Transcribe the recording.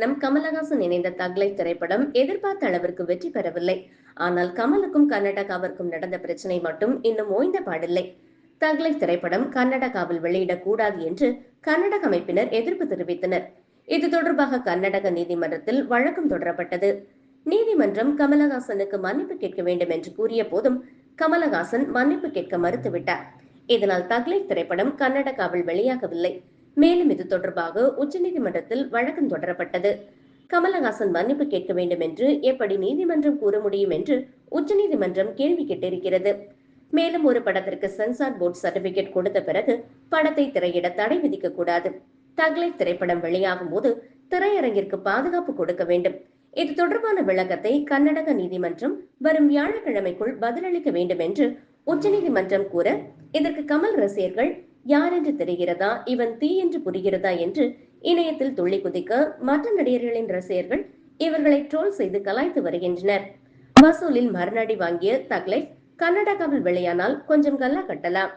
நம் கமலஹாசன் இணைந்த தக்லை திரைப்படம் எதிர்பார்த்த அளவிற்கு வெற்றி பெறவில்லை. ஆனால் கமலுக்கும் கர்நாடகாவிற்கும் நடந்த பிரச்சனை மட்டும் இன்னும் ஓய்ந்த பாடில்லை. தக்லை திரைப்படம் கர்நாடகாவில் வெளியிடக்கூடாது என்று கர்நாடக அமைப்பினர் எதிர்ப்பு தெரிவித்தனர். இது தொடர்பாக கர்நாடக நீதிமன்றத்தில் வழக்கம் தொடரப்பட்டது. நீதிமன்றம் கமலஹாசனுக்கு மன்னிப்பு கேட்க வேண்டும் என்று கூறிய போதும் கமலஹாசன் மன்னிப்பு கேட்க மறுத்துவிட்டார். இதனால் தக்லை திரைப்படம் கர்நாடகாவில் வெளியாகவில்லை. மேலும் இது தொடர்பாக உச்சநீதிமன்றத்தில் வழக்கம் தொடரப்பட்டது. கமலஹாசன் மன்னிப்பு கேட்க வேண்டும் என்று எப்படி நீதிமன்றம் கூற முடியும் என்று உச்சநீதிமன்றம் கேள்வி கேட்டிருக்கிறது. மேலும் ஒரு படத்திற்கு சென்சார் போர்டு சர்டிபிகேட் கொடுத்த பிறகு படத்தை திரையிட தடை விதிக்க கூடாது. தக்லை திரைப்படம் வெளியாகும் போது திரையரங்கிற்கு பாதுகாப்பு கொடுக்க வேண்டும். இது தொடர்பான விளக்கத்தை கர்நாடக நீதிமன்றம் வரும் வியாழக்கிழமைக்குள் பதிலளிக்க வேண்டும் என்று உச்சநீதிமன்றம் கூற இதற்கு கமல் ரசிகர்கள் யார் என்று தெரிகிறதா? இவன் தீ என்று புரிகிறதா? என்று இணையத்தில் துள்ளி குதிக்க மற்ற நடிகர்களின் ரசிகர்கள் இவர்களை ட்ரோல் செய்து கலாய்த்து வருகின்றனர். வசூலில் மறுநடி வாங்கிய தக்லைஃப் கர்நாடகாவில் வெளியானால் கொஞ்சம் கல்லா கட்டலாம்.